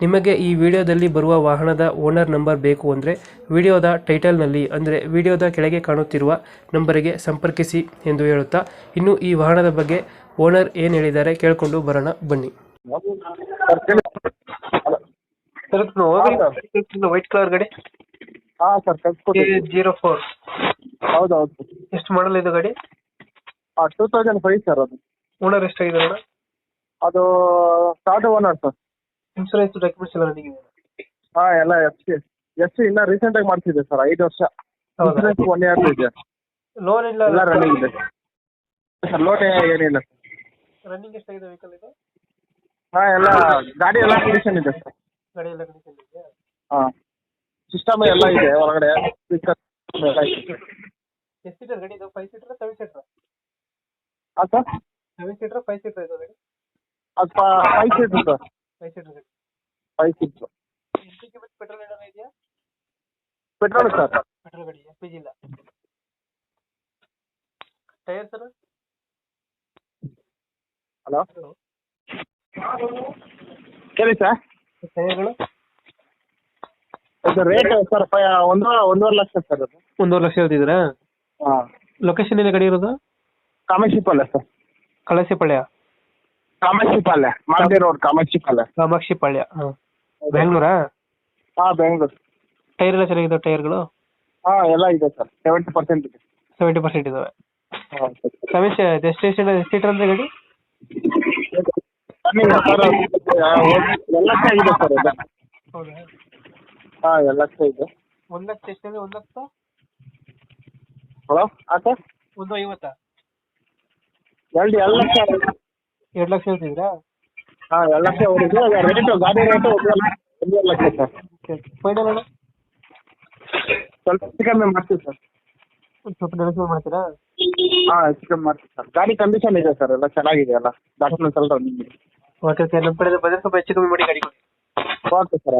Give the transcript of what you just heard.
ನಿಮಗೆ ಈ ವಿಡಿಯೋದಲ್ಲಿ ಬರುವ ವಾಹನದ ಓನರ್ ನಂಬರ್ ಬೇಕು ಅಂದರೆ ವಿಡಿಯೋದ ಟೈಟಲ್ನಲ್ಲಿ ಅಂದರೆ ವಿಡಿಯೋದ ಕೆಳಗೆ ಕಾಣುತ್ತಿರುವ ನಂಬರಿಗೆ ಸಂಪರ್ಕಿಸಿ ಎಂದು ಹೇಳುತ್ತಾ ಇನ್ನು ಈ ವಾಹನದ ಬಗ್ಗೆ ಓನರ್ ಏನು ಹೇಳಿದ್ದಾರೆ ಕೇಳಿಕೊಂಡು ಬರೋಣ ಬನ್ನಿ. ಸರ್ ವೈಟ್ ಕಲರ್ ಗಾಡಿ? ಹಾಂ ಸರ್ ಕಳ್ಸ್ಕೊಡಿ ಜೀರೋ ಫೋರ್ ಹೌದು ಹೌದು ಎಷ್ಟು ಮಾಡಲ್ ಇದು ಗಾಡಿ? ಹಾಂ ಟೂ ತೌಸಂಡ್ ಫೈವ್ ಸರ್ ಅದು. ಓನರ್ ಎಷ್ಟಾಗಿದೆ ಅಣ್ಣ ಅದು start owner sir. Insurance documents ಎಲ್ಲ ರನ್ನಿಂಗ್ ಇದೆ ಹಾಂ ಎಲ್ಲ F C F C recent ಆಗಿ ಮಾಡ್ತಿದ್ದೆ ಸರ್ ಐದು ವರ್ಷ. ಹೌದಾ? ಇನ್ಸೂರೆನ್ಸ್ ಒನ್ ಇಯರ್ ಇದೆ. ಲೋನ್ ಇಲ್ಲ ಎಲ್ಲ ರನ್ನಿಂಗ್ ಇದೆ. ಸರ್ ಲೋಟ್ ಏನಿಲ್ಲ. ಸರ್ ರನ್ನಿಂಗ್ ಎಷ್ಟಾಗಿದೆ ವೆಹಿಕಲ್ ಇದು? ಹಾ ಎಲ್ಲ ಗಾಡಿ ಎಲ್ಲ ಕಂಡೀಷನ್ ಇದೆ ಸರ್. ಗಾಡಿ ಎಲ್ಲ ಕಂಡೀಷನ್ ಇದೆಯಾ? ಹಾಂ. ಸಿಸ್ಟಮ್ ಎಲ್ಲ ಇದೆ ಒಳಗಡೆ. ಸ್ಪೀಕರ್ ಎಲ್ಲ ಇದೆ. ಎಷ್ಟು ಸೀಟರ್ ಗಾಡಿ ಇದು ಫೈವ್ ಸೀಟರ್ ಸೆವೆನ್ ಸೀಟರ್ ಹಾ sir? Seven seater five seater ಇದೆ ಗಾಡಿ? ಅದು five seat sir. Five seater five seat L P G ಮತ್ತು ಪೆಟ್ರೋಲ್ ಏನಾದ್ರು ಇದೆಯಾ? ಪೆಟ್ರೋಲ್ ಸರ್ ಪೆಟ್ರೋಲ್ ಗಾಡಿ ಎಲ್ ಪಿ ಜಿ ಇಲ್ಲ ಟೈರ್ ಸರ್ ಹಲೋ ಹೇಳಿ ಸರ್ ಟೈರ್ಗಳು ಇದು ರೇಟ್ ಸರ್ ಫೈ ಒಂದು ಒಂದೂವರೆ ಲಕ್ಷ ಸರ್ ಅದು. ಒಂದೂವರೆ ಲಕ್ಷ ಹೇಳ್ತಿದ್ದೀರಾ? ಹಾಂ. ಲೊಕೇಶನ್ ಏನೇ ಗಾಡಿ ಇರೋದು? ಕಾಮಾಕ್ಷಿಪಾಲ್ಯ ಸರ್ ಕಳಸಿಪಾಳ್ಯ ಕಾಮಾಕ್ಷಿಪಾಲ್ಯ ಮಾಲ್ದಿ ರೋಡ್ ಕಾಮಾಕ್ಷಿಪಾಲ್ಯ ಕಾಮಾಕ್ಷಿ ಪಾಳ್ಯ. ಬೆಂಗಳೂರಾ? ಹಾ ಬೆಂಗಳೂರು. ಟೈರ್ ಎಲ್ಲ ಚೆನ್ನಾಗಿದೆ ಟೈರ್ಗಳು? ಹಾ ಎಲ್ಲ ಇದೆ ಸರ್ ಸೆವೆಂಟಿ ಪರ್ಸೆಂಟ್ ಇದೆ. ಸೆವೆಂಟಿ ಪರ್ಸೆಂಟ್ ಇದಾವೆ. ರಮೇಶ್ ಡೆಸ್ಟಿನೇಷನ್ ಎಷ್ಟು ಅಂದ್ರೆ ಗಾಡಿ? ಎಲ್ಲ ಇದೆ ಸರ್ ಎಲ್ಲ ಹೌದಾ? ಹಾ ಎಲ್ಲ ಇದೆ. ಒಂದು ಲಕ್ಷ ಎಷ್ಟಿದೆ ಒಂದು ಲಕ್ಷ? ಹಲೋ ಹಾಂ ಸರ್? ಒಂದು ಐವತ್ತಾ? ಎರಡು ಎರಡು ಲಕ್ಷ. ಎರಡು ಲಕ್ಷ ಹೇಳ್ತಿದ್ದೀರಾ? ಹಾ ಎರಡು ಲಕ್ಷ ಹೊಡಿದೆ ರೇಟು ಗಾಡಿ ರೇಟು ಒಂದೂವರೆ ಲಕ್ಷ ಸರ್. ಫೈನಲ್ ಅಣ್ಣ? ಸ್ವಲ್ಪ ಹೆಚ್ಚು ಕಮ್ಮಿ ಮಾಡ್ತೀವಿ ಸರ್. ಒಂದು ಸ್ವಲ್ಪ ನೆನೆಸ್ಕೊಂಡು ಮಾಡ್ತೀರಾ? ಹಾಂ ಹೆಚ್ಚು ಕಮ್ಮಿ ಮಾಡ್ತೀವಿ ಸರ್. ಗಾಡಿ ಕಂಡೀಷನ್ ಇದೆ ಸರ್ ಎಲ್ಲ ಚೆನ್ನಾಗಿದೆ ಎಲ್ಲ. ಡಾಕ್ಯುಮೆಂಟ್ಸ್ ಎಲ್ಲ ರನ್ನಿಂಗ್ ಇದೆ. ಓಕೆ ಓಕೆ ನಮ್ಮ ಕಡೆ ಬಂದರೆ ಸ್ವಲ್ಪ ಹೆಚ್ಚು ಕಮ್ಮಿ ಮಾಡಿ ಗಾಡಿ ಕೊಡಿ. Okay sir